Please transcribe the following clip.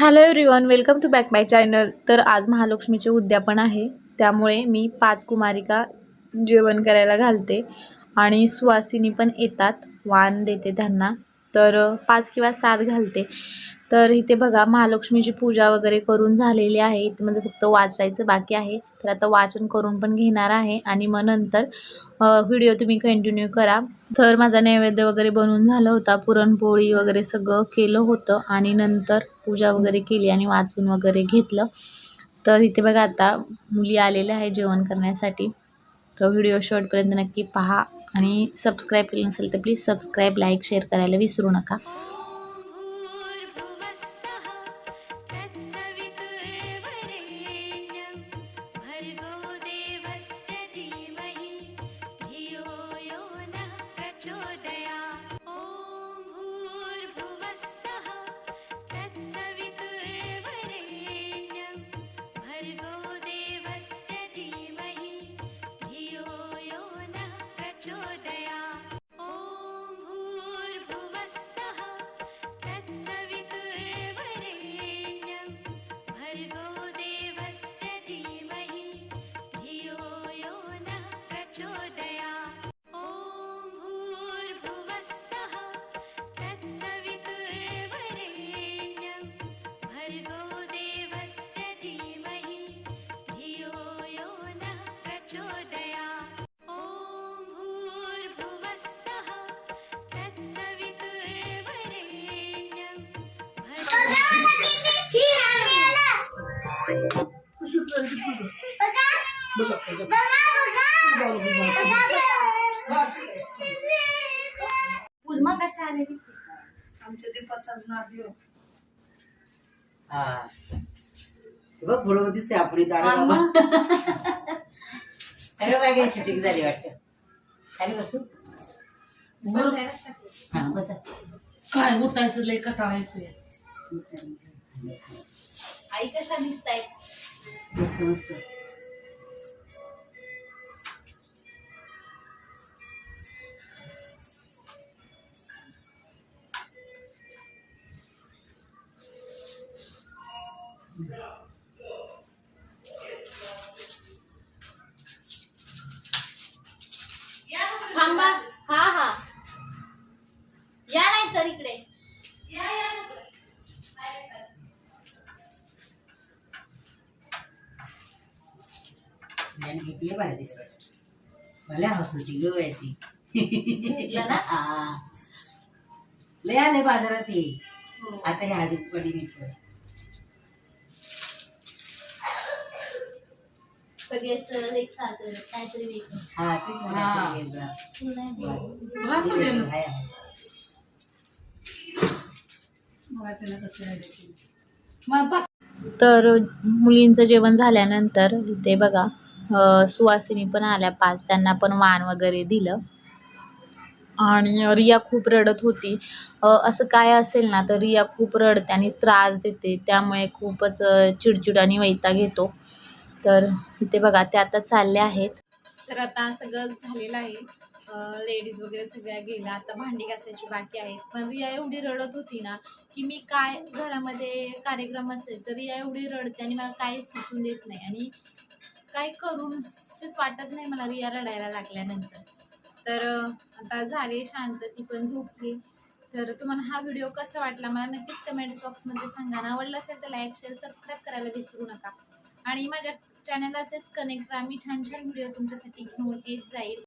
Hello everyone welcome to back my channel तर आज महालक्ष्मीचे उद्यापन आहे. त्यामुळे मी पाच कुमारिका जेवण करायला घालते. आणि सुवासिनी पण येतात. वाण देते त्यांना. तर पाच किंवा सात घालते. तर इथे बघा महालक्ष्मीची पूजा वगैरे करून झालेली आहे. इथे म्हणजे फक्त वाचायचं बाकी आहे. तर आता वाचन करून पण घेणार आहे. आणि मग नंतर व्हिडिओ तुम्ही कंटिन्यू करा. तर माझा नैवेद्य वगैरे बनवून झालं होता. पुरणपोळी वगैरे सगळं केलं होतं. आणि नंतर पूजा वगैरे केली आणि वाचून वगैरे घेतलं. तर इथे बघा आता मुली आलेल्या आहे जेवण करण्यासाठी. तर व्हिडिओ शॉर्टपर्यंत नक्की पहा. आणि सबस्क्राईब केलं नसेल तर प्लीज सबस्क्राईब लाईक शेअर करायला विसरू नका. कशा आले हा बघ बरोबर दिसते आपण इथं अरे काय शूटिंग झाली वाटत खाली बसू बस काय उठायचं लय कटाळा येतोय. आई कशा दिसताय मस्त मस्त Yeah. घेतली दिसत होती गोव्याची घेतलं ना? हा. लय आले बाजारात हे. हो. आता हे हळदी पडी सगळे एक काहीतरी वेगळं. हा तेच वेगळा. तू. हाय, हाय. तर मुलींचं जेवण झाल्यानंतर इथे बघा सुवासिनी पण आल्या. पाच त्यांना पण वाण वगैरे दिलं. आणि रिया खूप रडत होती. असं काय असेल ना तर रिया खूप रडते आणि त्रास देते. त्यामुळे खूपच चिडचिड आणि वैताग येतो. तर इथे बघा ते आता चालले आहेत. तर आता सगळं झालेलं आहे. लेडीज वगैरे सगळ्या गेल्या. आता भांडी घासायची बाकी आहेत. पण रिया एवढी रडत होती ना की मी काय घरामध्ये कार्यक्रम असेल तर रिया एवढी रडते आणि मला काही सुचून देत नाही. आणि काय करूनच वाटत नाही मला रिया रडायला लागल्यानंतर. तर आता झाले शांत ती पण झोपली. तर तुम्हाला हा व्हिडिओ कसा वाटला मला नक्कीच कमेंट्स बॉक्समध्ये सांगा. ना आवडला असेल तर लाईक शेअर सबस्क्राईब करायला विसरू नका. आणि माझ्या चॅनल असेच कनेक्ट मी छान छान व्हिडिओ तुमच्यासाठी घेऊन येत जाईल.